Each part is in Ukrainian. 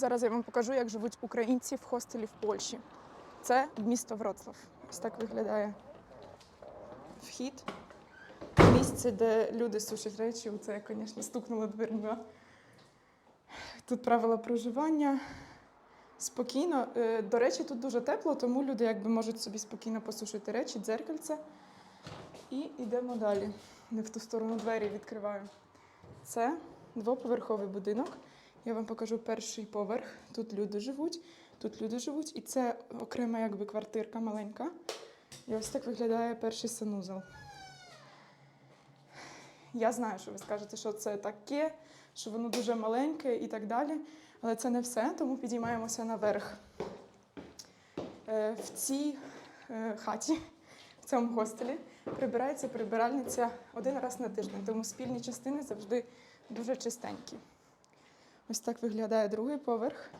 Зараз я вам покажу, як живуть українці в хостелі в Польщі. Це місто Вроцлав. Ось так виглядає вхід. Місце, де люди сушать речі. Це я, звісно, стукнула дверима. Тут правила проживання. Спокійно. Е, До речі, тут дуже тепло, тому люди якби можуть собі спокійно посушити речі, дзеркальце. І йдемо далі. Не в ту сторону двері відкриваю. Це двоповерховий будинок. Я вам покажу перший поверх. Тут люди живуть, тут люди живуть, і це окрема якби квартирка маленька. І ось так виглядає перший санузел. Я знаю, що ви скажете, що це таке, що воно дуже маленьке і так далі. Але це не все, тому підіймаємося наверх. Е, В цій е, хаті, в цьому гостелі, прибирається прибиральниця один раз на тиждень, тому спільні частини завжди дуже чистенькі. Ось так виглядає другий поверх.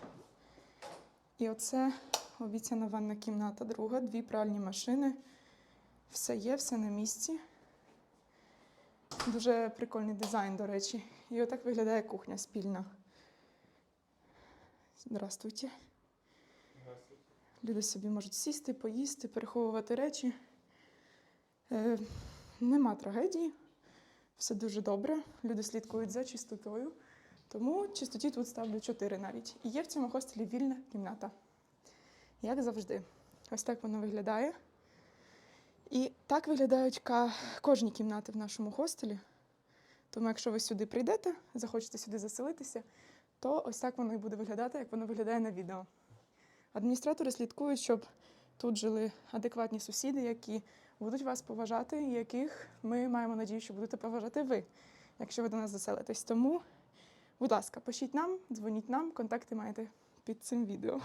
І оце обіцяна ванна кімната, друга, дві пральні машини. Все є, все на місці. Дуже прикольний дизайн, до речі. І отак виглядає кухня спільна. Здравствуйте. Люди собі можуть сісти, поїсти, переховувати речі. Е, нема трагедії, все дуже добре. Люди слідкують за чистотою. Тому чистоті тут ставлю 4 навіть. І є в цьому хостелі вільна кімната. Як завжди. Ось так воно виглядає. І так виглядають кожні кімнати в нашому хостелі. Тому, якщо ви сюди прийдете, захочете сюди заселитися, то ось так воно і буде виглядати, як воно виглядає на відео. Адміністратори слідкують, щоб тут жили адекватні сусіди, які будуть вас поважати, і яких ми маємо надію, що будете поважати ви, якщо ви до нас заселитесь. Тому, будь ласка, пишіть нам, дзвоніть нам, контакти маєте під цим відео.